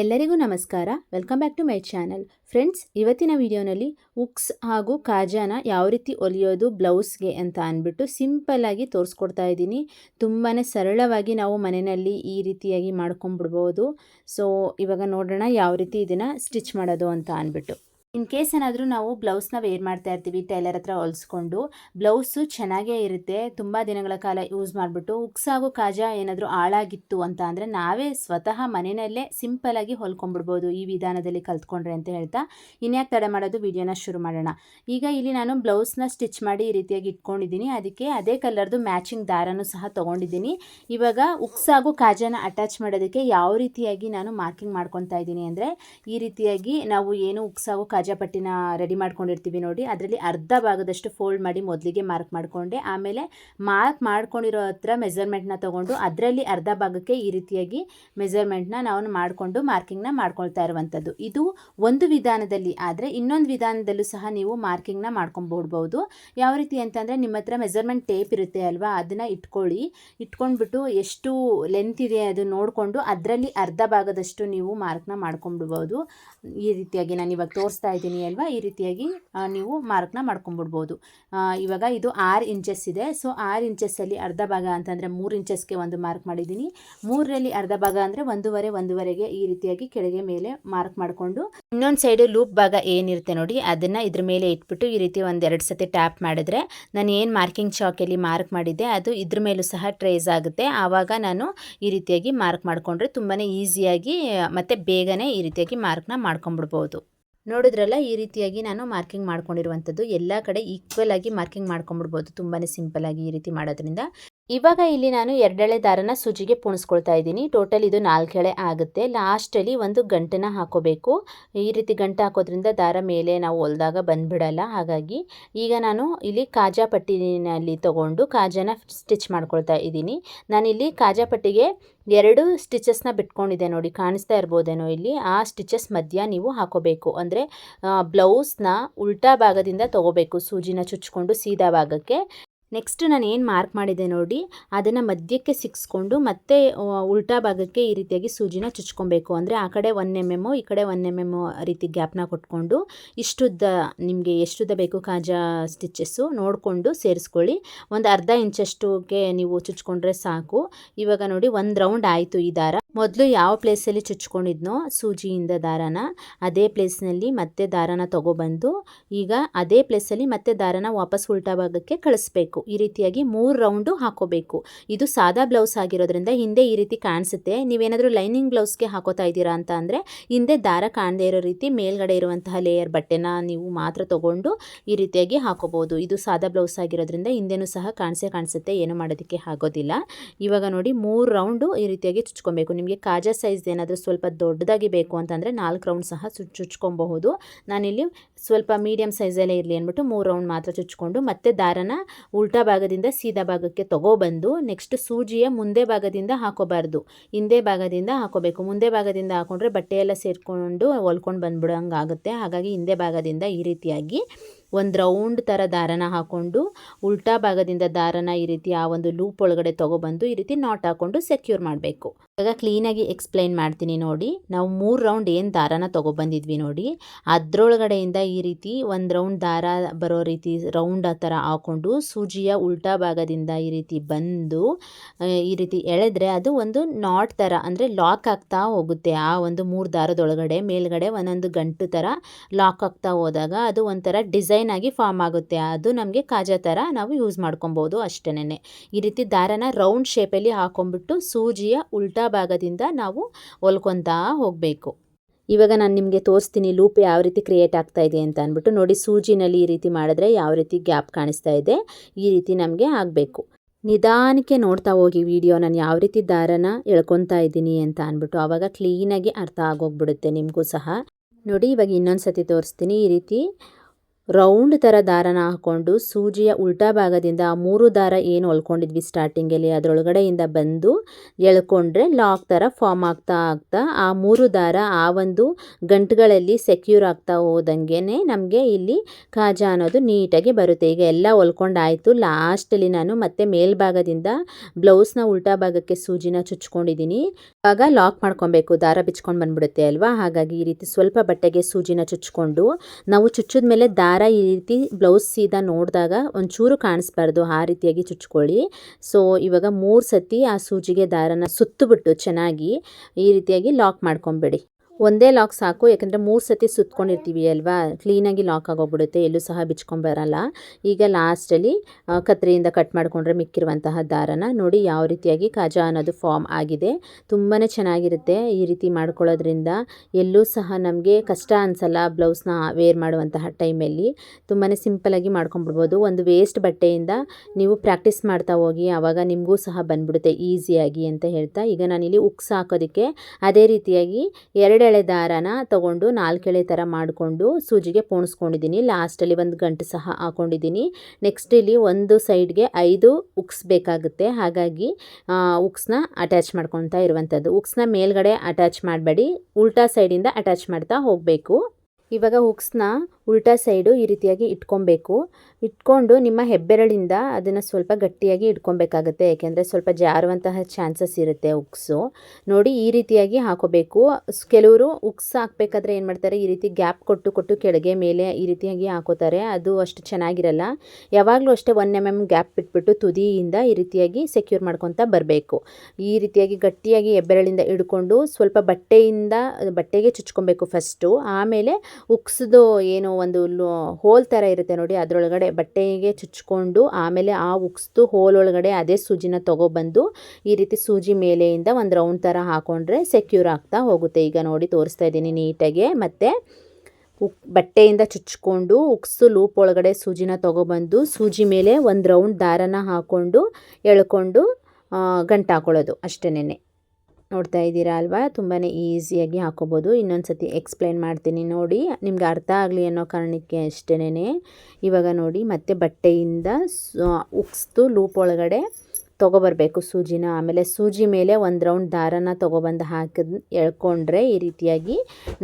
ಎಲ್ಲರಿಗೂ ನಮಸ್ಕಾರ. Welcome back to my channel friends ಇವತ್ತಿನ ವಿಡಿಯೋನಲ್ಲಿ ಉಕ್ಸ್ ಹಾಗೂ ಕಾಜಾನ ಯಾವ ರೀತಿ ಒಲಿಯೋದು, ಬ್ಲೌಸ್ಗೆ ಅಂತ ಅಂದ್ಬಿಟ್ಟು ಸಿಂಪಲ್ಲಾಗಿ ತೋರಿಸ್ಕೊಡ್ತಾ ಇದ್ದೀನಿ. ತುಂಬಾ ಸರಳವಾಗಿ ನಾವು ಮನೆಯಲ್ಲಿ ಈ ರೀತಿಯಾಗಿ ಮಾಡ್ಕೊಂಬಿಡ್ಬೋದು ಸೊ ಇವಾಗ ನೋಡೋಣ ಯಾವ ರೀತಿ ಇದನ್ನು ಸ್ಟಿಚ್ ಮಾಡೋದು ಅಂತ ಅಂದ್ಬಿಟ್ಟು. ಇನ್ ಕೇಸ್ ಏನಾದರೂ ನಾವು ಬ್ಲೌಸ್ನ ವೇರ್ ಮಾಡ್ತಾ ಇರ್ತೀವಿ ಟೈಲರ್ ಹತ್ರ ಹೊಲಿಸ್ಕೊಂಡು, ಬ್ಲೌಸು ಚೆನ್ನಾಗೇ ಇರುತ್ತೆ, ತುಂಬ ದಿನಗಳ ಕಾಲ ಯೂಸ್ ಮಾಡಿಬಿಟ್ಟು ಉಕ್ಸಾಗೋ ಕಾಜ ಏನಾದರೂ ಹಾಳಾಗಿತ್ತು ಅಂತ ಅಂದರೆ ನಾವೇ ಸ್ವತಃ ಮನೆಯಲ್ಲೇ ಸಿಂಪಲಾಗಿ ಹೊಲ್ಕೊಂಡ್ಬಿಡ್ಬೋದು ಈ ವಿಧಾನದಲ್ಲಿ ಕಲ್ತ್ಕೊಂಡ್ರೆ ಅಂತ ಹೇಳ್ತಾ ಇನ್ಯಾಕೆ ತಡೆ ಮಾಡೋದು ವಿಡಿಯೋನ ಶುರು ಮಾಡೋಣ. ಈಗ ಇಲ್ಲಿ ನಾನು ಬ್ಲೌಸ್ನ ಸ್ಟಿಚ್ ಮಾಡಿ ಈ ರೀತಿಯಾಗಿ ಇಟ್ಕೊಂಡಿದ್ದೀನಿ. ಅದಕ್ಕೆ ಅದೇ ಕಲರ್ದು ಮ್ಯಾಚಿಂಗ್ ದಾರನೂ ಸಹ ತೊಗೊಂಡಿದ್ದೀನಿ. ಇವಾಗ ಉಕ್ಸಾಗೋ ಕಾಜನ ಅಟ್ಯಾಚ್ ಮಾಡೋದಕ್ಕೆ ಯಾವ ರೀತಿಯಾಗಿ ನಾನು ಮಾರ್ಕಿಂಗ್ ಮಾಡ್ಕೊತಾ ಇದ್ದೀನಿ ಅಂದರೆ ಈ ರೀತಿಯಾಗಿ ನಾವು ಏನು ಉಕ್ಸಾಗೋ ಕಾಜಾ ಪಟ್ಟಿನ ರೆಡಿ ಮಾಡ್ಕೊಂಡಿರ್ತೀವಿ ನೋಡಿ. ಅದರಲ್ಲಿ ಅರ್ಧ ಭಾಗದಷ್ಟು ಫೋಲ್ಡ್ ಮಾಡಿ ಮೊದಲಿಗೆ ಮಾರ್ಕ್ ಮಾಡಿಕೊಂಡೆ. ಆಮೇಲೆ ಮಾರ್ಕ್ ಮಾಡ್ಕೊಂಡಿರೋ ಹತ್ರ ಮೆಸರ್ಮೆಂಟ್ನ ತೊಗೊಂಡು ಅದರಲ್ಲಿ ಅರ್ಧ ಭಾಗಕ್ಕೆ ಈ ರೀತಿಯಾಗಿ ಮೆಸರ್ಮೆಂಟ್ನ ನಾವು ಮಾಡಿಕೊಂಡು ಮಾರ್ಕಿಂಗ್ನ ಮಾಡ್ಕೊಳ್ತಾ ಇರುವಂಥದ್ದು. ಇದು ಒಂದು ವಿಧಾನದಲ್ಲಿ ಆದರೆ ಇನ್ನೊಂದು ವಿಧಾನದಲ್ಲೂ ಸಹ ನೀವು ಮಾರ್ಕಿಂಗ್ನ ಮಾಡ್ಕೊಂಡ್ಬಿಡ್ಬೋದು ಯಾವ ರೀತಿ ಅಂತಂದರೆ ನಿಮ್ಮ ಹತ್ರ ಮೆಸರ್ಮೆಂಟ್ ಟೇಪ್ ಇರುತ್ತೆ ಅಲ್ವಾ? ಅದನ್ನು ಇಟ್ಕೊಳ್ಳಿ. ಇಟ್ಕೊಂಡ್ಬಿಟ್ಟು ಎಷ್ಟು ಲೆಂತ್ ಇದೆ ಅದು ನೋಡಿಕೊಂಡು ಅದರಲ್ಲಿ ಅರ್ಧ ಭಾಗದಷ್ಟು ನೀವು ಮಾರ್ಕ್ನ ಮಾಡ್ಕೊಂಡ್ಬಿಡ್ಬೋದು ಈ ರೀತಿಯಾಗಿ ನಾನು ಇವಾಗ ತೋರಿಸ್ತಾ ಇದ್ದೀನಿ ಅಲ್ವಾ? ಈ ರೀತಿಯಾಗಿ ನೀವು ಮಾರ್ಕ್ನ ಮಾಡ್ಕೊಂಬಿಡ್ಬೋದು ಇವಾಗ ಇದು ಆರು ಇಂಚಸ್ ಇದೆ. ಸೊ ಆರು ಇಂಚಸ್ಸಲ್ಲಿ ಅರ್ಧ ಭಾಗ ಅಂತಂದರೆ ಮೂರು ಇಂಚಸ್ಗೆ ಒಂದು ಮಾರ್ಕ್ ಮಾಡಿದ್ದೀನಿ. ಮೂರರಲ್ಲಿ ಅರ್ಧ ಭಾಗ ಅಂದರೆ ಒಂದೂವರೆ, ಒಂದೂವರೆಗೆ ಈ ರೀತಿಯಾಗಿ ಕೆಳಗೆ ಮೇಲೆ ಮಾರ್ಕ್ ಮಾಡಿಕೊಂಡು, ಇನ್ನೊಂದು ಸೈಡು ಲೂಪ್ ಭಾಗ ಏನಿರುತ್ತೆ ನೋಡಿ, ಅದನ್ನು ಇದ್ರ ಮೇಲೆ ಇಟ್ಬಿಟ್ಟು ಈ ರೀತಿ ಒಂದು ಎರಡು ಸತಿ ಟ್ಯಾಪ್ ಮಾಡಿದ್ರೆ, ನಾನು ಏನು ಮಾರ್ಕಿಂಗ್ ಚಾಕಲ್ಲಿ ಮಾರ್ಕ್ ಮಾಡಿದ್ದೆ, ಅದು ಇದ್ರ ಮೇಲೂ ಸಹ ಟ್ರೇಸ್ ಆಗುತ್ತೆ. ಆವಾಗ ನಾನು ಈ ರೀತಿಯಾಗಿ ಮಾರ್ಕ್ ಮಾಡಿಕೊಂಡ್ರೆ ತುಂಬಾ ಈಸಿಯಾಗಿ ಮತ್ತು ಬೇಗನೆ ಈ ರೀತಿಯಾಗಿ ಮಾರ್ಕ್ನ ಮಾಡ್ಕೊಂಬಿಡ್ಬೋದು ನೋಡಿದ್ರಲ್ಲ, ಈ ರೀತಿಯಾಗಿ ನಾನು ಮಾರ್ಕಿಂಗ್ ಮಾಡ್ಕೊಂಡಿರುವಂಥದ್ದು. ಎಲ್ಲ ಕಡೆ ಈಕ್ವಲ್ ಆಗಿ ಮಾರ್ಕಿಂಗ್ ಮಾಡ್ಕೊಂಬಿಡ್ಬೋದು ತುಂಬಾ ಆಗಿ ಈ ರೀತಿ ಮಾಡೋದ್ರಿಂದ. ಇವಾಗ ಇಲ್ಲಿ ನಾನು ಎರಡೆಳೆ ದಾರನ ಸೂಜಿಗೆ ಪುಣಿಸ್ಕೊಳ್ತಾ ಇದ್ದೀನಿ. ಟೋಟಲ್ ಇದು ನಾಲ್ಕೆಳೆ ಆಗುತ್ತೆ. ಲಾಸ್ಟಲ್ಲಿ ಒಂದು ಗಂಟನ್ನ ಹಾಕೋಬೇಕು. ಈ ರೀತಿ ಗಂಟು ಹಾಕೋದ್ರಿಂದ ದಾರ ಮೇಲೆ ನಾವು ಹೊಲ್ದಾಗ ಬಂದ್ಬಿಡಲ್ಲ. ಹಾಗಾಗಿ ಈಗ ನಾನು ಇಲ್ಲಿ ಕಾಜಾ ಪಟ್ಟಿನಲ್ಲಿ ತಗೊಂಡು ಕಾಜಾನ ಸ್ಟಿಚ್ ಮಾಡ್ಕೊಳ್ತಾ ಇದ್ದೀನಿ. ನಾನಿಲ್ಲಿ ಕಾಜಾ ಪಟ್ಟಿಗೆ ಎರಡು ಸ್ಟಿಚಸ್ನ ಬಿಟ್ಕೊಂಡಿದೆ ನೋಡಿ, ಕಾಣಿಸ್ತಾ ಇರ್ಬೋದೇನೋ ಇಲ್ಲಿ. ಆ ಸ್ಟಿಚಸ್ ಮಧ್ಯ ನೀವು ಹಾಕೋಬೇಕು. ಅಂದರೆ ಬ್ಲೌಸ್ನ ಉಲ್ಟಾ ಭಾಗದಿಂದ ತಗೋಬೇಕು, ಸೂಜಿನ ಚುಚ್ಕೊಂಡು ಸೀದಾ ಭಾಗಕ್ಕೆ. ನೆಕ್ಸ್ಟ್ ನಾನು ಏನು ಮಾರ್ಕ್ ಮಾಡಿದೆ ನೋಡಿ, ಅದನ್ನು ಮಧ್ಯಕ್ಕೆ ಸಿಕ್ಸ್ಕೊಂಡು ಮತ್ತೆ ಉಲ್ಟಾ ಭಾಗಕ್ಕೆ ಈ ರೀತಿಯಾಗಿ ಸೂಜಿನ ಚುಚ್ಕೊಬೇಕು. ಅಂದರೆ ಆ ಕಡೆ ಒನ್ ಎಂ ಎಮ್ಮು ಈ ಕಡೆ ಒನ್ ಎಂ ಎಮ್ಮು ರೀತಿ ಗ್ಯಾಪ್ನ ಕೊಟ್ಕೊಂಡು ಇಷ್ಟುದ್ದ, ನಿಮಗೆ ಎಷ್ಟುದ್ದ ಬೇಕು ಕಾಜಾ ಸ್ಟಿಚಸ್ಸು ನೋಡಿಕೊಂಡು ಸೇರಿಸ್ಕೊಳ್ಳಿ. ಒಂದು ಅರ್ಧ ಇಂಚಷ್ಟುಗೆ ನೀವು ಚುಚ್ಕೊಂಡ್ರೆ ಸಾಕು. ಇವಾಗ ನೋಡಿ ಒಂದು ರೌಂಡ್ ಆಯಿತು ಈ ದಾರ. ಮೊದಲು ಯಾವ ಪ್ಲೇಸಲ್ಲಿ ಚುಚ್ಕೊಂಡಿದ್ನೋ ಸೂಜಿಯಿಂದ ದಾರನ, ಅದೇ ಪ್ಲೇಸ್ನಲ್ಲಿ ಮತ್ತೆ ದಾರನ ತೊಗೊಬಂದು, ಈಗ ಅದೇ ಪ್ಲೇಸಲ್ಲಿ ಮತ್ತೆ ದಾರನ ವಾಪಸ್ ಉಲ್ಟಾ ಭಾಗಕ್ಕೆ ಕಳಿಸ್ಬೇಕು. ಈ ರೀತಿಯಾಗಿ ಮೂರು ರೌಂಡು ಹಾಕೋಬೇಕು. ಇದು ಸಾದಾ ಬ್ಲೌಸ್ ಆಗಿರೋದ್ರಿಂದ ಹಿಂದೆ ಈ ರೀತಿ ಕಾಣಿಸುತ್ತೆ. ನೀವೇನಾದರೂ ಲೈನಿಂಗ್ ಬ್ಲೌಸ್ಗೆ ಹಾಕೋತಾ ಇದ್ದೀರಾ ಅಂತ ಅಂದರೆ ಹಿಂದೆ ದಾರ ಕಾಣದೇ ಇರೋ ರೀತಿ ಮೇಲ್ಗಡೆ ಇರುವಂತಹ ಲೇಯರ್ ಬಟ್ಟೆನ ನೀವು ಮಾತ್ರ ತೊಗೊಂಡು ಈ ರೀತಿಯಾಗಿ ಹಾಕೋಬೋದು ಇದು ಸಾದಾ ಬ್ಲೌಸ್ ಆಗಿರೋದ್ರಿಂದ ಹಿಂದೆನೂ ಸಹ ಕಾಣಿಸೇ ಕಾಣಿಸುತ್ತೆ. ಏನು ಮಾಡೋದಕ್ಕೆ ಆಗೋದಿಲ್ಲ. ಇವಾಗ ನೋಡಿ ಮೂರು ರೌಂಡು ಈ ರೀತಿಯಾಗಿ ಚುಚ್ಕೊಬೇಕು. ನಿಮಗೆ ಕಾಜಾ ಸೈಜ್ ಏನಾದರೂ ಸ್ವಲ್ಪ ದೊಡ್ಡದಾಗಿ ಬೇಕು ಅಂತಂದರೆ ನಾಲ್ಕು ರೌಂಡ್ ಸಹ ಚು, ಚುಚ್ಕೊಬಹುದು. ನಾನಿಲ್ಲಿ ಸ್ವಲ್ಪ ಮೀಡಿಯಮ್ ಸೈಜಲ್ಲೇ ಇರಲಿ ಅಂದ್ಬಿಟ್ಟು ಮೂರು ರೌಂಡ್ ಮಾತ್ರ ಚುಚ್ಕೊಂಡು ಮತ್ತೆ ದಾರನ ಉಲ್ಟಾ ಭಾಗದಿಂದ ಸೀದಾ ಭಾಗಕ್ಕೆ ತಗೊಬಂದು ನೆಕ್ಸ್ಟ್ ಸೂಜಿಯ ಮುಂದೆ ಭಾಗದಿಂದ ಹಾಕೋಬಾರ್ದು. ಹಿಂದೆ ಭಾಗದಿಂದ ಹಾಕೋಬೇಕು. ಮುಂದೆ ಭಾಗದಿಂದ ಹಾಕೊಂಡ್ರೆ ಬಟ್ಟೆಯೆಲ್ಲ ಸೇರಿಕೊಂಡು ಹೊಲ್ಕೊಂಡು ಬಂದ್ಬಿಡೋಂಗೆ ಆಗುತ್ತೆ ಹಾಗಾಗಿ ಹಿಂದೆ ಭಾಗದಿಂದ ಈ ರೀತಿಯಾಗಿ ಒಂದು ರೌಂಡ್ ಥರ ದಾರನ ಹಾಕ್ಕೊಂಡು ಉಲ್ಟಾ ಭಾಗದಿಂದ ದಾರನ ಈ ರೀತಿ ಆ ಒಂದು ಲೂಪ್ ಒಳಗಡೆ ತೊಗೊಬಂದು ಈ ರೀತಿ ನಾಟ್ ಹಾಕ್ಕೊಂಡು ಸೆಕ್ಯೂರ್ ಮಾಡಬೇಕು. ಇವಾಗ ಕ್ಲೀನಾಗಿ ಎಕ್ಸ್ಪ್ಲೈನ್ ಮಾಡ್ತೀನಿ ನೋಡಿ. ನಾವು ಮೂರು ರೌಂಡ್ ಏನು ದಾರನ ತೊಗೊಬಂದಿದ್ವಿ ನೋಡಿ. ಅದರೊಳಗಡೆಯಿಂದ ಈ ರೀತಿ ಒಂದು ರೌಂಡ್ ದಾರ ಬರೋ ರೀತಿ ರೌಂಡ್ ಆ ಥರ ಹಾಕ್ಕೊಂಡು ಸೂಜಿಯ ಉಲ್ಟಾ ಭಾಗದಿಂದ ಈ ರೀತಿ ಬಂದು ಈ ರೀತಿ ಎಳೆದ್ರೆ ಅದು ಒಂದು ನಾಟ್ ಥರ ಅಂದರೆ ಲಾಕ್ ಆಗ್ತಾ ಹೋಗುತ್ತೆ. ಆ ಒಂದು ಮೂರು ದಾರದೊಳಗಡೆ ಮೇಲ್ಗಡೆ ಒಂದೊಂದು ಗಂಟು ಥರ ಲಾಕ್ ಆಗ್ತಾ ಹೋದಾಗ ಅದು ಒಂಥರ ಡಿಸೈನ್ ಆಗಿ ಫಾರ್ಮ್ ಆಗುತ್ತೆ. ಅದು ನಮಗೆ ಕಾಜಾ ಥರ ನಾವು ಯೂಸ್ ಮಾಡ್ಕೊಬೋದು ಅಷ್ಟೇನೆ ಈ ರೀತಿ ದಾರನ ರೌಂಡ್ ಶೇಪಲ್ಲಿ ಹಾಕೊಂಡ್ಬಿಟ್ಟು ಸೂಜಿಯ ಉಲ್ಟಾ ಭಾಗದಿಂದ ನಾವು ಹೊಲ್ಕೊತಾ ಹೋಗಬೇಕು. ಇವಾಗ ನಾನು ನಿಮಗೆ ತೋರಿಸ್ತೀನಿ ಲೂಪ್ ಯಾವ ರೀತಿ ಕ್ರಿಯೇಟ್ ಆಗ್ತಾ ಇದೆ ಅಂತ ಅಂದ್ಬಿಟ್ಟು. ನೋಡಿ ಸೂಜಿನಲ್ಲಿ ಈ ರೀತಿ ಮಾಡಿದ್ರೆ ಯಾವ ರೀತಿ ಗ್ಯಾಪ್ ಕಾಣಿಸ್ತಾ ಇದೆ. ಈ ರೀತಿ ನಮಗೆ ಆಗಬೇಕು. ನಿಧಾನಕ್ಕೆ ನೋಡ್ತಾ ಹೋಗಿ ವಿಡಿಯೋ ನಾನು ಯಾವ ರೀತಿ ದಾರನ ಎಳ್ಕೊತಾ ಇದ್ದೀನಿ ಅಂತ ಅಂದ್ಬಿಟ್ಟು ಆವಾಗ ಕ್ಲೀನಾಗಿ ಅರ್ಥ ಆಗೋಗ್ಬಿಡುತ್ತೆ ನಿಮಗೂ ಸಹ. ನೋಡಿ ಇವಾಗ ಇನ್ನೊಂದು ಸತಿ ತೋರಿಸ್ತೀನಿ ಈ ರೀತಿ. ರೌಂಡ್ ಥರ ದಾರನ ಹಾಕ್ಕೊಂಡು ಸೂಜಿಯ ಉಲ್ಟಾ ಭಾಗದಿಂದ ಆ ಮೂರು ದಾರ ಏನು ಹೊಲ್ಕೊಂಡಿದ್ವಿ ಸ್ಟಾರ್ಟಿಂಗಲ್ಲಿ ಅದರೊಳಗಡೆಯಿಂದ ಬಂದು ಎಳ್ಕೊಂಡ್ರೆ ಲಾಕ್ ಥರ ಫಾರ್ಮ್ ಆಗ್ತಾ ಆಗ್ತಾ ಆ ಮೂರು ದಾರ ಆ ಒಂದು ಗಂಟುಗಳಲ್ಲಿ ಸೆಕ್ಯೂರ್ ಆಗ್ತಾ ಹೋದಂಗೆ ನಮಗೆ ಇಲ್ಲಿ ಕಾಜ ಅನ್ನೋದು ನೀಟಾಗಿ ಬರುತ್ತೆ. ಈಗ ಎಲ್ಲ ಹೊಲ್ಕೊಂಡಾಯಿತು. ಲಾಸ್ಟಲ್ಲಿ ನಾನು ಮತ್ತೆ ಮೇಲ್ಭಾಗದಿಂದ ಬ್ಲೌಸ್ನ ಉಲ್ಟಾ ಭಾಗಕ್ಕೆ ಸೂಜಿನ ಚುಚ್ಕೊಂಡಿದ್ದೀನಿ ಆಗ ಲಾಕ್ ಮಾಡ್ಕೊಬೇಕು. ದಾರ ಬಿಚ್ಕೊಂಡು ಬಂದ್ಬಿಡುತ್ತೆ ಅಲ್ವಾ? ಹಾಗಾಗಿ ಈ ರೀತಿ ಸ್ವಲ್ಪ ಬಟ್ಟೆಗೆ ಸೂಜಿನ ಚುಚ್ಕೊಂಡು ನಾವು ಚುಚ್ಚಿದ ಮೇಲೆ ದಾರ ಈ ರೀತಿ ಬ್ಲೌಸ್ ಸೀದಾ ನೋಡಿದಾಗ ಒಂಚೂರು ಕಾಣಿಸ್ಬಾರ್ದು ಆ ರೀತಿಯಾಗಿ ಚುಚ್ಕೊಳ್ಳಿ. ಸೊ ಇವಾಗ ಮೂರು ಸತಿ ಆ ಸೂಜಿಗೆ ದಾರನ ಸುತ್ತಬಿಟ್ಟು ಚೆನ್ನಾಗಿ ಈ ರೀತಿಯಾಗಿ ಲಾಕ್ ಮಾಡ್ಕೊಂಬಿಡಿ. ಒಂದೇ ಲಾಕ್ ಸಾಕು, ಯಾಕಂದರೆ ಮೂರು ಸತಿ ಸುತ್ಕೊಂಡಿರ್ತೀವಿ ಅಲ್ವಾ? ಕ್ಲೀನಾಗಿ ಲಾಕ್ ಆಗೋಗ್ಬಿಡುತ್ತೆ, ಎಲ್ಲೂ ಸಹ ಬಿಚ್ಕೊಂಬರಲ್ಲ ಈಗ ಲಾಸ್ಟಲ್ಲಿ ಕತ್ರಿಯಿಂದ ಕಟ್ ಮಾಡಿಕೊಂಡ್ರೆ ಮಿಕ್ಕಿರುವಂತಹ ದಾರನ ನೋಡಿ ಯಾವ ರೀತಿಯಾಗಿ ಕಾಜಾ ಅನ್ನೋದು ಫಾರ್ಮ್ ಆಗಿದೆ. ತುಂಬಾ ಚೆನ್ನಾಗಿರುತ್ತೆ ಈ ರೀತಿ ಮಾಡ್ಕೊಳ್ಳೋದ್ರಿಂದ. ಎಲ್ಲೂ ಸಹ ನಮಗೆ ಕಷ್ಟ ಅನಿಸಲ್ಲ ಬ್ಲೌಸ್ನ ವೇರ್ ಮಾಡುವಂತಹ ಟೈಮಲ್ಲಿ. ತುಂಬಾ ಸಿಂಪಲಾಗಿ ಮಾಡ್ಕೊಂಬಿಡ್ಬೋದು ಒಂದು ವೇಸ್ಟ್ ಬಟ್ಟೆಯಿಂದ ನೀವು ಪ್ರಾಕ್ಟೀಸ್ ಮಾಡ್ತಾ ಹೋಗಿ, ಆವಾಗ ನಿಮಗೂ ಸಹ ಬಂದ್ಬಿಡುತ್ತೆ, ಈಸಿಯಾಗಿ ಅಂತ ಹೇಳ್ತಾ. ಈಗ ನಾನಿಲ್ಲಿ ಉಕ್ಸ್ ಹಾಕೋದಕ್ಕೆ ಅದೇ ರೀತಿಯಾಗಿ ಎರಡು ಎಳೆ ದಾರನ ತಗೊಂಡು ನಾಲ್ಕೆಳೆ ಥರ ಮಾಡಿಕೊಂಡು ಸೂಜಿಗೆ ಪೋಣಿಸ್ಕೊಂಡಿದ್ದೀನಿ. ಲಾಸ್ಟಲ್ಲಿ ಒಂದು ಗಂಟು ಸಹ ಹಾಕೊಂಡಿದ್ದೀನಿ. ನೆಕ್ಸ್ಟ್ ಇಲ್ಲಿ ಒಂದು ಸೈಡ್ಗೆ ಐದು ಉಕ್ಸ್ ಬೇಕಾಗುತ್ತೆ. ಹಾಗಾಗಿ ಉಕ್ಸ್ನ ಅಟ್ಯಾಚ್ ಮಾಡ್ಕೊತಾ ಇರುವಂಥದ್ದು ಉಕ್ಸ್ನ ಮೇಲ್ಗಡೆ ಅಟ್ಯಾಚ್ ಮಾಡಬೇಡಿ. ಉಲ್ಟಾ ಸೈಡಿಂದ ಅಟ್ಯಾಚ್ ಮಾಡ್ತಾ ಹೋಗಬೇಕು. ಇವಾಗ ಹುಕ್ಸ್ನ ಉಲ್ಟಾ ಸೈಡು ಈ ರೀತಿಯಾಗಿ ಇಟ್ಕೊಬೇಕು ಇಟ್ಕೊಂಡು ನಿಮ್ಮ ಹೆಬ್ಬೆರಳಿಂದ ಅದನ್ನು ಸ್ವಲ್ಪ ಗಟ್ಟಿಯಾಗಿ ಇಟ್ಕೊಬೇಕಾಗುತ್ತೆ, ಯಾಕೆಂದರೆ ಸ್ವಲ್ಪ ಜಾರುವಂತಹ ಚಾನ್ಸಸ್ ಇರುತ್ತೆ ಉಕ್ಸು. ನೋಡಿ, ಈ ರೀತಿಯಾಗಿ ಹಾಕೋಬೇಕು. ಕೆಲವರು ಉಕ್ಸ್ ಹಾಕಬೇಕಾದ್ರೆ ಏನು ಮಾಡ್ತಾರೆ, ಈ ರೀತಿ ಗ್ಯಾಪ್ ಕೊಟ್ಟು ಕೊಟ್ಟು ಕೆಳಗೆ ಮೇಲೆ ಈ ರೀತಿಯಾಗಿ ಹಾಕೋತಾರೆ. ಅದು ಅಷ್ಟು ಚೆನ್ನಾಗಿರಲ್ಲ. ಯಾವಾಗಲೂ ಅಷ್ಟೇ ಒನ್ ಎಂ ಎಂ ಗ್ಯಾಪ್ ಬಿಟ್ಬಿಟ್ಟು ತುದಿಯಿಂದ ಈ ರೀತಿಯಾಗಿ ಸೆಕ್ಯೂರ್ ಮಾಡ್ಕೊತಾ ಬರಬೇಕು. ಈ ರೀತಿಯಾಗಿ ಗಟ್ಟಿಯಾಗಿ ಹೆಬ್ಬೆರಳಿಂದ ಹಿಡ್ಕೊಂಡು ಸ್ವಲ್ಪ ಬಟ್ಟೆಯಿಂದ, ಬಟ್ಟೆಗೆ ಚುಚ್ಕೊಬೇಕು ಫಸ್ಟು ಆಮೇಲೆ ಉಕ್ಸ್ದು ಏನು ಒಂದು ಹೋಲ್ ಥರ ಇರುತ್ತೆ ನೋಡಿ, ಅದರೊಳಗಡೆ ಬಟ್ಟೆಗೆ ಚುಚ್ಕೊಂಡು ಆಮೇಲೆ ಆ ಉಕ್ಸ್ದು ಹೋಲ್ ಒಳಗಡೆ ಅದೇ ಸೂಜಿನ ತೊಗೊಬಂದು ಈ ರೀತಿ ಸೂಜಿ ಮೇಲೆಯಿಂದ ಒಂದು ರೌಂಡ್ ಥರ ಹಾಕ್ಕೊಂಡ್ರೆ ಸೆಕ್ಯೂರ್ ಆಗ್ತಾ ಹೋಗುತ್ತೆ. ಈಗ ನೋಡಿ ತೋರಿಸ್ತಾ ಇದ್ದೀನಿ ನೀಟಾಗೆ. ಮತ್ತು ಉಕ್ ಬಟ್ಟೆಯಿಂದ ಚುಚ್ಕೊಂಡು ಉಕ್ಸು ಲೂಪ್ ಒಳಗಡೆ ಸೂಜಿನ ತೊಗೊಬಂದು ಸೂಜಿ ಮೇಲೆ ಒಂದು ರೌಂಡ್ ದಾರನ ಹಾಕ್ಕೊಂಡು ಎಳ್ಕೊಂಡು ಗಂಟು ಹಾಕೊಳ್ಳೋದು ಅಷ್ಟೇನೆ ನೋಡ್ತಾ ಇದ್ದೀರಾ ಅಲ್ವಾ? ತುಂಬಾ ಈಸಿಯಾಗಿ ಹಾಕೋಬೋದು. ಇನ್ನೊಂದು ಸತಿ ಎಕ್ಸ್ಪ್ಲೈನ್ ಮಾಡ್ತೀನಿ ನೋಡಿ. ನಿಮ್ಗೆ ಅರ್ಥ ಆಗಲಿ ಅನ್ನೋ ಕಾರಣಕ್ಕೆ ಅಷ್ಟೇನೆ ಇವಾಗ ನೋಡಿ, ಮತ್ತೆ ಬಟ್ಟೆಯಿಂದ ಉಕ್ಸ್ತು ಲೂಪ್ ಒಳಗಡೆ ತೊಗೊಬರ್ಬೇಕು ಸೂಜಿನ. ಆಮೇಲೆ ಸೂಜಿ ಮೇಲೆ ಒಂದು ರೌಂಡ್ ದಾರನ ತೊಗೊಬಂದು ಹಾಕಿದ್, ಎಳ್ಕೊಂಡ್ರೆ ಈ ರೀತಿಯಾಗಿ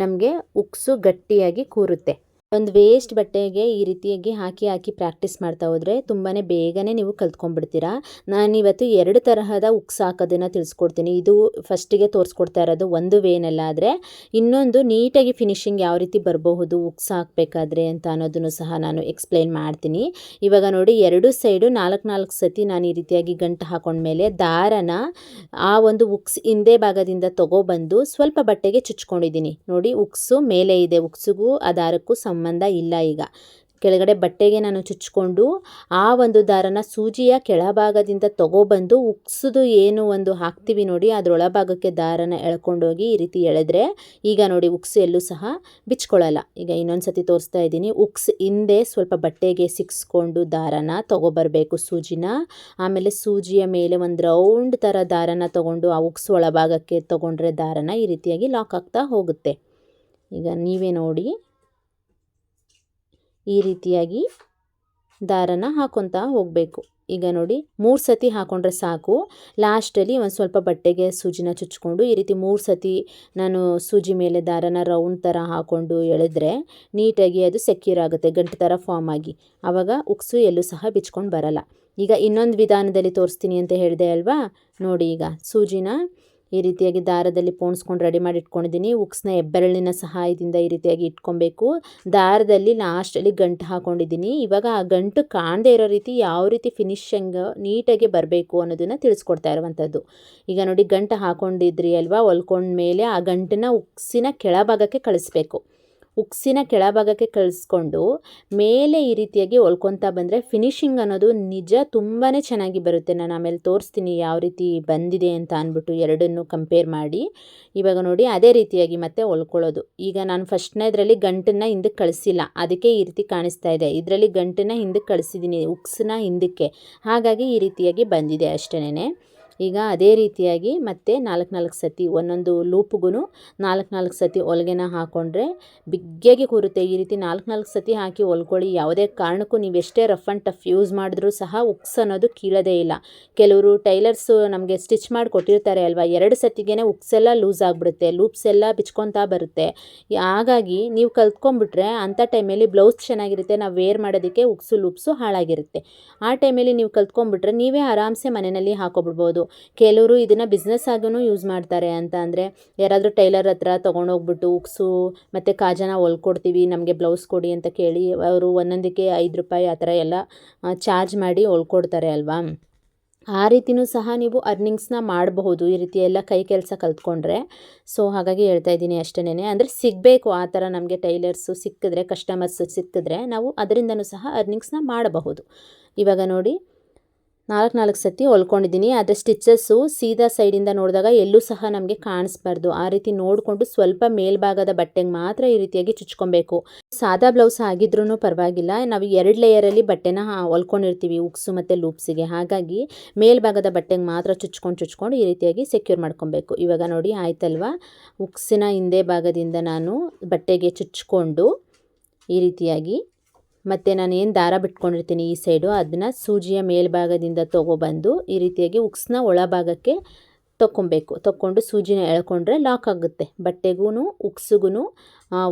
ನಮಗೆ ಉಕ್ಸು ಗಟ್ಟಿಯಾಗಿ ಕೂರುತ್ತೆ. ಒಂದು ವೇಸ್ಟ್ ಬಟ್ಟೆಗೆ ಈ ರೀತಿಯಾಗಿ ಹಾಕಿ ಹಾಕಿ ಪ್ರಾಕ್ಟೀಸ್ ಮಾಡ್ತಾ ಹೋದರೆ ತುಂಬಾ ಬೇಗನೆ ನೀವು ಕಲ್ತ್ಕೊಂಡ್ಬಿಡ್ತೀರಾ. ನಾನಿವತ್ತು ಎರಡು ತರಹದ ಉಕ್ಸ್ ಹಾಕೋದನ್ನು ತಿಳಿಸ್ಕೊಡ್ತೀನಿ. ಇದು ಫಸ್ಟಿಗೆ ತೋರಿಸ್ಕೊಡ್ತಾ ಇರೋದು ಒಂದು ವೇನೆಲ್ಲ ಆದರೆ ಇನ್ನೊಂದು ನೀಟಾಗಿ ಫಿನಿಶಿಂಗ್ ಯಾವ ರೀತಿ ಬರಬಹುದು, ಉಕ್ಸ್ ಹಾಕಬೇಕಾದ್ರೆ ಅಂತ ಅನ್ನೋದನ್ನು ಸಹ ನಾನು ಎಕ್ಸ್ಪ್ಲೈನ್ ಮಾಡ್ತೀನಿ. ಇವಾಗ ನೋಡಿ, ಎರಡು ಸೈಡು ನಾಲ್ಕು ನಾಲ್ಕು ಸತಿ ನಾನು ಈ ರೀತಿಯಾಗಿ ಗಂಟು ಹಾಕೊಂಡ್ಮೇಲೆ ದಾರನ ಆ ಒಂದು ಉಕ್ಸ್ ಹಿಂದೆ ಭಾಗದಿಂದ ತಗೊಬಂದು ಸ್ವಲ್ಪ ಬಟ್ಟೆಗೆ ಚುಚ್ಕೊಂಡಿದ್ದೀನಿ. ನೋಡಿ, ಉಕ್ಸು ಮೇಲೆ ಇದೆ, ಉಕ್ಸಿಗೂ ಆ ದಾರಕ್ಕೂ ಸಮ ಸಂಬಂಧ ಇಲ್ಲ ಈಗ. ಕೆಳಗಡೆ ಬಟ್ಟೆಗೆ ನಾನು ಚುಚ್ಕೊಂಡು ಆ ಒಂದು ದಾರನ ಸೂಜಿಯ ಕೆಳಭಾಗದಿಂದ ತಗೊಬಂದು ಉಕ್ಸಿದು ಏನು ಒಂದು ಹಾಕ್ತೀವಿ ನೋಡಿ, ಅದರೊಳಭಾಗಕ್ಕೆ ದಾರನ ಎಳ್ಕೊಂಡೋಗಿ ಈ ರೀತಿ ಎಳೆದ್ರೆ ಈಗ ನೋಡಿ ಉಕ್ಸು ಎಲ್ಲೂ ಸಹ ಬಿಚ್ಕೊಳ್ಳಲ್ಲ. ಈಗ ಇನ್ನೊಂದು ಸತಿ ತೋರಿಸ್ತಾ ಇದ್ದೀನಿ. ಉಕ್ಸ್ ಹಿಂದೆ ಸ್ವಲ್ಪ ಬಟ್ಟೆಗೆ ಸಿಕ್ಸ್ಕೊಂಡು ದಾರನ ತೊಗೊಬರಬೇಕು ಸೂಜಿನ. ಆಮೇಲೆ ಸೂಜಿಯ ಮೇಲೆ ಒಂದು ರೌಂಡ್ ಥರ ದಾರನ ತೊಗೊಂಡು ಆ ಉಕ್ಸ್ ಒಳಭಾಗಕ್ಕೆ ತೊಗೊಂಡ್ರೆ ದಾರನ ಈ ರೀತಿಯಾಗಿ ಲಾಕ್ ಆಗ್ತಾ ಹೋಗುತ್ತೆ. ಈಗ ನೀವೇ ನೋಡಿ ಈ ರೀತಿಯಾಗಿ ದಾರನ ಹಾಕೊತಾ ಹೋಗಬೇಕು. ಈಗ ನೋಡಿ, ಮೂರು ಸತಿ ಹಾಕೊಂಡ್ರೆ ಸಾಕು. ಲಾಸ್ಟಲ್ಲಿ ಒಂದು ಸ್ವಲ್ಪ ಬಟ್ಟೆಗೆ ಸೂಜಿನ ಚುಚ್ಕೊಂಡು ಈ ರೀತಿ ಮೂರು ಸತಿ ನಾನು ಸೂಜಿ ಮೇಲೆ ದಾರನ ರೌಂಡ್ ಥರ ಹಾಕೊಂಡು ಎಳೆದ್ರೆ ನೀಟಾಗಿ ಅದು ಸೆಕ್ಯೂರ್ ಆಗುತ್ತೆ, ಗಂಟು ಥರ ಫಾರ್ಮ್ ಆಗಿ. ಆವಾಗ ಉಕ್ಸು ಎಲ್ಲೂ ಸಹ ಬಿಚ್ಕೊಂಡು ಬರಲ್ಲ. ಈಗ ಇನ್ನೊಂದು ವಿಧಾನದಲ್ಲಿ ತೋರಿಸ್ತೀನಿ ಅಂತ ಹೇಳಿದೆ ಅಲ್ವಾ? ನೋಡಿ ಈಗ ಸೂಜಿನ ಈ ರೀತಿಯಾಗಿ ದಾರದಲ್ಲಿ ಪೋಣಿಸ್ಕೊಂಡು ರೆಡಿ ಮಾಡಿ ಇಟ್ಕೊಂಡಿದ್ದೀನಿ. ಉಕ್ಸ್ನ ಹೆಬ್ಬೆರಳಿನ ಸಹಾಯದಿಂದ ಈ ರೀತಿಯಾಗಿ ಇಟ್ಕೊಬೇಕು. ದಾರದಲ್ಲಿ ಲಾಸ್ಟಲ್ಲಿ ಗಂಟು ಹಾಕೊಂಡಿದ್ದೀನಿ. ಇವಾಗ ಆ ಗಂಟು ಕಾಣದೇ ಇರೋ ರೀತಿ ಯಾವ ರೀತಿ ಫಿನಿಶಿಂಗ್ ನೀಟಾಗಿ ಬರಬೇಕು ಅನ್ನೋದನ್ನು ತಿಳಿಸ್ಕೊಡ್ತಾ ಇರುವಂಥದ್ದು. ಈಗ ನೋಡಿ ಗಂಟು ಹಾಕ್ಕೊಂಡಿದ್ರಿ ಅಲ್ವಾ? ಹೊಲ್ಕೊಂಡ್ಮೇಲೆ ಆ ಗಂಟನ್ನ ಉಕ್ಸಿನ ಕೆಳಭಾಗಕ್ಕೆ ಕಳಿಸ್ಬೇಕು. ಉಕ್ಸಿನ ಕೆಳಭಾಗಕ್ಕೆ ಕಳಿಸ್ಕೊಂಡು ಮೇಲೆ ಈ ರೀತಿಯಾಗಿ ಹೊಲ್ಕೊತಾ ಬಂದರೆ ಫಿನಿಶಿಂಗ್ ಅನ್ನೋದು ನಿಜ ತುಂಬಾ ಚೆನ್ನಾಗಿ ಬರುತ್ತೆ. ನಾನು ಆಮೇಲೆ ತೋರಿಸ್ತೀನಿ ಯಾವ ರೀತಿ ಬಂದಿದೆ ಅಂತ ಅಂದ್ಬಿಟ್ಟು ಎರಡನ್ನು ಕಂಪೇರ್ ಮಾಡಿ. ಇವಾಗ ನೋಡಿ ಅದೇ ರೀತಿಯಾಗಿ ಮತ್ತೆ ಹೊಲ್ಕೊಳ್ಳೋದು ಈಗ ನಾನು ಫಸ್ಟ್ನೇದ್ರಲ್ಲಿ ಗಂಟನ್ನು ಹಿಂದಕ್ಕೆ ಕಳಿಸಿಲ್ಲ. ಅದಕ್ಕೆ ಈ ರೀತಿ ಕಾಣಿಸ್ತಾ ಇದೆ. ಇದರಲ್ಲಿ ಗಂಟನ್ನು ಹಿಂದಕ್ಕೆ ಕಳಿಸಿದ್ದೀನಿ ಉಕ್ಸನ್ನ ಹಿಂದಕ್ಕೆ. ಹಾಗಾಗಿ ಈ ರೀತಿಯಾಗಿ ಬಂದಿದೆ ಅಷ್ಟೇ ಈಗ ಅದೇ ರೀತಿಯಾಗಿ ಮತ್ತೆ ನಾಲ್ಕು ನಾಲ್ಕು ಸತಿ ಒಂದೊಂದು ಲೂಪ್ಗೂ ನಾಲ್ಕು ನಾಲ್ಕು ಸತಿ ಹೊಲಿಗೆನ ಹಾಕ್ಕೊಂಡ್ರೆ ಬಿಗ್ಗೆಗೆ ಕೂರುತ್ತೆ. ಈ ರೀತಿ ನಾಲ್ಕು ನಾಲ್ಕು ಸತಿ ಹಾಕಿ ಹೊಲ್ಕೊಳ್ಳಿ ಯಾವುದೇ ಕಾರಣಕ್ಕೂ ನೀವು ಎಷ್ಟೇ ರಫ್ ಆ್ಯಂಡ್ ಟಫ್ ಯೂಸ್ ಮಾಡಿದ್ರೂ ಸಹ ಉಕ್ಸ್ ಅನ್ನೋದು ಕೀಳೋದೇ ಇಲ್ಲ. ಕೆಲವರು ಟೈಲರ್ಸು ನಮಗೆ ಸ್ಟಿಚ್ ಮಾಡಿ ಕೊಟ್ಟಿರ್ತಾರೆ ಅಲ್ವಾ? ಎರಡು ಸತಿಗೆ ಉಕ್ಸ್ ಎಲ್ಲ ಲೂಸ್ ಆಗಿಬಿಡುತ್ತೆ. ಲೂಪ್ಸ್ ಎಲ್ಲ ಬಿಚ್ಕೊತಾ ಬರುತ್ತೆ. ಹಾಗಾಗಿ ನೀವು ಕಲ್ತ್ಕೊಂಡ್ಬಿಟ್ರೆ ಅಂಥ ಟೈಮಲ್ಲಿ ಬ್ಲೌಸ್ ಚೆನ್ನಾಗಿರುತ್ತೆ. ನಾವು ವೇರ್ ಮಾಡೋದಕ್ಕೆ ಉಕ್ಸು, ಲೂಪ್ಸು ಹಾಳಾಗಿರುತ್ತೆ. ಆ ಟೈಮಲ್ಲಿ ನೀವು ಕಲ್ತ್ಕೊಂಡ್ಬಿಟ್ರೆ ನೀವೇ ಆರಾಮ್ಸೆ ಮನೆಯಲ್ಲಿ ಹಾಕೊಬಿಡ್ಬೋದು. ಕೆಲವರು ಇದನ್ನು ಬಿಸ್ನೆಸ್ ಆಗೂ ಯೂಸ್ ಮಾಡ್ತಾರೆ ಅಂತ ಅಂದರೆ, ಯಾರಾದರೂ ಟೈಲರ್ ಹತ್ರ ತೊಗೊಂಡೋಗ್ಬಿಟ್ಟು ಉಕ್ಸು, ಮತ್ತು ಕಾಜನ ಹೊಲ್ಕೊಡ್ತೀವಿ ನಮಗೆ ಬ್ಲೌಸ್ ಕೊಡಿ ಅಂತ ಕೇಳಿ ಅವರು ಒಂದೊಂದಕ್ಕೆ ಐದು ರೂಪಾಯಿ ಆ ಥರ ಎಲ್ಲ ಚಾರ್ಜ್ ಮಾಡಿ ಹೊಲ್ಕೊಡ್ತಾರೆ ಅಲ್ವಾ? ಆ ರೀತಿಯೂ ಸಹ ನೀವು ಅರ್ನಿಂಗ್ಸ್ನ ಮಾಡಬಹುದು, ಈ ರೀತಿ ಎಲ್ಲ ಕೈ ಕೆಲಸ ಕಲ್ತ್ಕೊಂಡ್ರೆ. ಸೊ ಹಾಗಾಗಿ ಹೇಳ್ತಾ ಇದ್ದೀನಿ ಅಷ್ಟೇ ಅಂದರೆ ಸಿಗಬೇಕು ಆ ಥರ ನಮಗೆ ಟೈಲರ್ಸು ಸಿಕ್ಕಿದ್ರೆ ಕಸ್ಟಮರ್ಸ್ ಸಿಕ್ಕಿದ್ರೆ, ನಾವು ಅದರಿಂದನೂ ಸಹ ಅರ್ನಿಂಗ್ಸ್ನ ಮಾಡಬಹುದು. ಇವಾಗ ನೋಡಿ ನಾಲ್ಕು ನಾಲ್ಕು ಸತಿ ಹೊಲ್ಕೊಂಡಿದ್ದೀನಿ. ಆದರೆ ಸ್ಟಿಚಸ್ಸು ಸೀದಾ ಸೈಡಿಂದ ನೋಡಿದಾಗ ಎಲ್ಲೂ ಸಹ ನಮಗೆ ಕಾಣಿಸ್ಬಾರ್ದು. ಆ ರೀತಿ ನೋಡಿಕೊಂಡು ಸ್ವಲ್ಪ ಮೇಲ್ಭಾಗದ ಬಟ್ಟೆಗೆ ಮಾತ್ರ ಈ ರೀತಿಯಾಗಿ ಚುಚ್ಕೊಬೇಕು. ಸಾದಾ ಬ್ಲೌಸ್ ಆಗಿದ್ರೂ ಪರವಾಗಿಲ್ಲ. ನಾವು ಎರಡು ಲೇಯರಲ್ಲಿ ಬಟ್ಟೆನ ಹೊಲ್ಕೊಂಡಿರ್ತೀವಿ, ಉಕ್ಸು ಮತ್ತು ಲೂಪ್ಸಿಗೆ. ಹಾಗಾಗಿ ಮೇಲ್ಭಾಗದ ಬಟ್ಟೆಗೆ ಮಾತ್ರ ಚುಚ್ಕೊಂಡು ಚುಚ್ಕೊಂಡು ಈ ರೀತಿಯಾಗಿ ಸೆಕ್ಯೂರ್ ಮಾಡ್ಕೊಬೇಕು. ಇವಾಗ ನೋಡಿ, ಆಯ್ತಲ್ವಾ? ಉಕ್ಸಿನ ಹಿಂದೆ ಭಾಗದಿಂದ ನಾನು ಬಟ್ಟೆಗೆ ಚುಚ್ಕೊಂಡು ಈ ರೀತಿಯಾಗಿ ಮತ್ತು ನಾನು ಏನು ದಾರ ಬಿಟ್ಕೊಂಡಿರ್ತೀನಿ ಈ ಸೈಡು ಅದನ್ನು ಸೂಜಿಯ ಮೇಲ್ಭಾಗದಿಂದ ತೊಗೊಬಂದು ಈ ರೀತಿಯಾಗಿ ಉಕ್ಸ್ನ ಒಳಭಾಗಕ್ಕೆ ತೊಗೊಬೇಕು ತೊಗೊಂಡು ಸೂಜಿನ ಎಳ್ಕೊಂಡ್ರೆ ಲಾಕ್ ಆಗುತ್ತೆ. ಬಟ್ಟೆಗೂ ಉಕ್ಸ್ಗೂ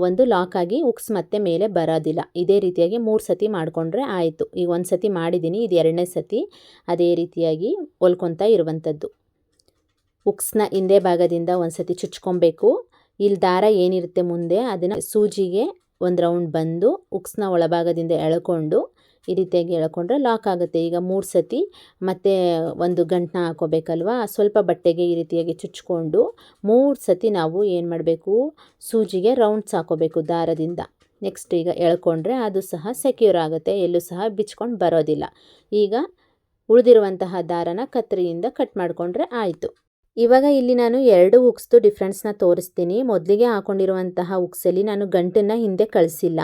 ಒಂದು ಲಾಕ್ ಆಗಿ ಉಕ್ಸ್ ಮತ್ತೆ ಮೇಲೆ ಬರೋದಿಲ್ಲ. ಇದೇ ರೀತಿಯಾಗಿ ಮೂರು ಸತಿ ಮಾಡಿಕೊಂಡ್ರೆ ಆಯಿತು. ಈಗ ಒಂದು ಸತಿ ಮಾಡಿದ್ದೀನಿ ಇದು ಎರಡನೇ ಸತಿ. ಅದೇ ರೀತಿಯಾಗಿ ಹೊಲ್ಕೊತಾ ಇರುವಂಥದ್ದು. ಉಕ್ಸ್ನ ಹಿಂದೆ ಭಾಗದಿಂದ ಒಂದು ಸತಿ ಚುಚ್ಕೊಬೇಕು. ಇಲ್ಲಿ ದಾರ ಏನಿರುತ್ತೆ ಮುಂದೆ, ಅದನ್ನು ಸೂಜಿಗೆ ಒಂದು ರೌಂಡ್ ಬಂದು ಉಕ್ಸ್ನ ಒಳಭಾಗದಿಂದ ಎಳ್ಕೊಂಡು ಈ ರೀತಿಯಾಗಿ ಎಳ್ಕೊಂಡ್ರೆ ಲಾಕ್ ಆಗುತ್ತೆ. ಈಗ ಮೂರು ಸತಿ ಮತ್ತು ಒಂದು ಗಂಟನ್ನ ಹಾಕೋಬೇಕಲ್ವಾ? ಸ್ವಲ್ಪ ಬಟ್ಟೆಗೆ ಈ ರೀತಿಯಾಗಿ ಚುಚ್ಕೊಂಡು ಮೂರು ಸತಿ ನಾವು ಏನು ಮಾಡಬೇಕು? ಸೂಜಿಗೆ ರೌಂಡ್ಸ್ ಹಾಕೋಬೇಕು ದಾರದಿಂದ. ನೆಕ್ಸ್ಟ್ ಈಗ ಎಳ್ಕೊಂಡ್ರೆ ಅದು ಸಹ ಸೆಕ್ಯೂರ್ ಆಗುತ್ತೆ, ಎಲ್ಲೂ ಸಹ ಬಿಚ್ಕೊಂಡು ಬರೋದಿಲ್ಲ. ಈಗ ಉಳಿದಿರುವಂತಹ ದಾರನ ಕತ್ತರಿಯಿಂದ ಕಟ್ ಮಾಡಿಕೊಂಡ್ರೆ ಆಯಿತು. ಇವಾಗ ಇಲ್ಲಿ ನಾನು ಎರಡು ಉಕ್ಸ್ದು ಡಿಫ್ರೆನ್ಸ್ನ ತೋರಿಸ್ತೀನಿ. ಮೊದಲಿಗೆ ಹಾಕೊಂಡಿರುವಂತಹ ಉಕ್ಸಲ್ಲಿ ನಾನು ಗಂಟನ್ನು ಹಿಂದೆ ಕಳಿಸಿಲ್ಲ.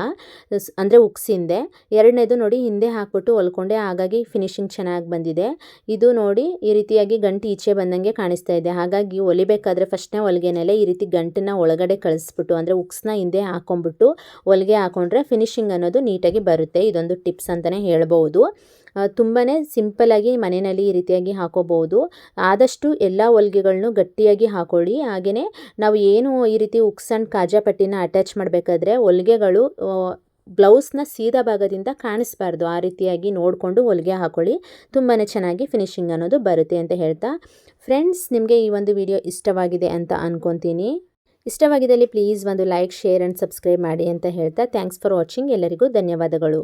ಅಂದರೆ ಉಕ್ಸಿಂದೆ ಎರಡನೇದು ನೋಡಿ ಹಿಂದೆ ಹಾಕ್ಬಿಟ್ಟು ಹೊಲ್ಕೊಂಡೆ, ಹಾಗಾಗಿ ಫಿನಿಶಿಂಗ್ ಚೆನ್ನಾಗಿ ಬಂದಿದೆ. ಇದು ನೋಡಿ ಈ ರೀತಿಯಾಗಿ ಗಂಟು ಈಚೆ ಬಂದಂಗೆ ಕಾಣಿಸ್ತಾ ಇದೆ. ಹಾಗಾಗಿ ಹೊಲಿಬೇಕಾದ್ರೆ ಫಸ್ಟ್ನೇ ಹೊಲಿಗೆನಲ್ಲೇ ಈ ರೀತಿ ಗಂಟನ್ನು ಒಳಗಡೆ ಕಳಿಸ್ಬಿಟ್ಟು, ಅಂದರೆ ಉಕ್ಸ್ನ ಹಿಂದೆ ಹಾಕೊಂಡ್ಬಿಟ್ಟು ಹೊಲಿಗೆ ಹಾಕೊಂಡ್ರೆ ಫಿನಿಶಿಂಗ್ ಅನ್ನೋದು ನೀಟಾಗಿ ಬರುತ್ತೆ. ಇದೊಂದು ಟಿಪ್ಸ್ ಅಂತಲೇ ಹೇಳ್ಬೋದು. ತುಂಬಾ ಸಿಂಪಲಾಗಿ ಮನೆಯಲ್ಲಿ ಈ ರೀತಿಯಾಗಿ ಹಾಕೋಬಹುದು. ಆದಷ್ಟು ಎಲ್ಲ ಹೊಲಿಗೆಗಳನ್ನು ಗಟ್ಟಿಯಾಗಿ ಹಾಕೊಳ್ಳಿ. ಹಾಗೆಯೇ ನಾವು ಏನು ಈ ರೀತಿ ಉಕ್ಸ್ ಆ್ಯಂಡ್ ಕಾಜಾ ಪಟ್ಟಿನ ಅಟ್ಯಾಚ್ ಮಾಡಬೇಕಾದ್ರೆ ಹೊಲಿಗೆಗಳು ಬ್ಲೌಸ್ನ ಸೀದಾ ಭಾಗದಿಂದ ಕಾಣಿಸ್ಬಾರ್ದು. ಆ ರೀತಿಯಾಗಿ ನೋಡಿಕೊಂಡು ಹೊಲಿಗೆ ಹಾಕೊಳ್ಳಿ. ತುಂಬಾ ಚೆನ್ನಾಗಿ ಫಿನಿಶಿಂಗ್ ಅನ್ನೋದು ಬರುತ್ತೆ ಅಂತ ಹೇಳ್ತಾ. ಫ್ರೆಂಡ್ಸ್, ನಿಮಗೆ ಈ ಒಂದು ವಿಡಿಯೋ ಇಷ್ಟವಾಗಿದೆ ಅಂತ ಅಂದ್ಕೊತೀನಿ ಇಷ್ಟವಾಗಿದ್ದಲ್ಲಿ ಪ್ಲೀಸ್ ಒಂದು ಲೈಕ್, ಶೇರ್ ಆ್ಯಂಡ್ ಸಬ್ಸ್ಕ್ರೈಬ್ ಮಾಡಿ ಅಂತ ಹೇಳ್ತಾ. Thanks for watching. ಎಲ್ಲರಿಗೂ ಧನ್ಯವಾದಗಳು.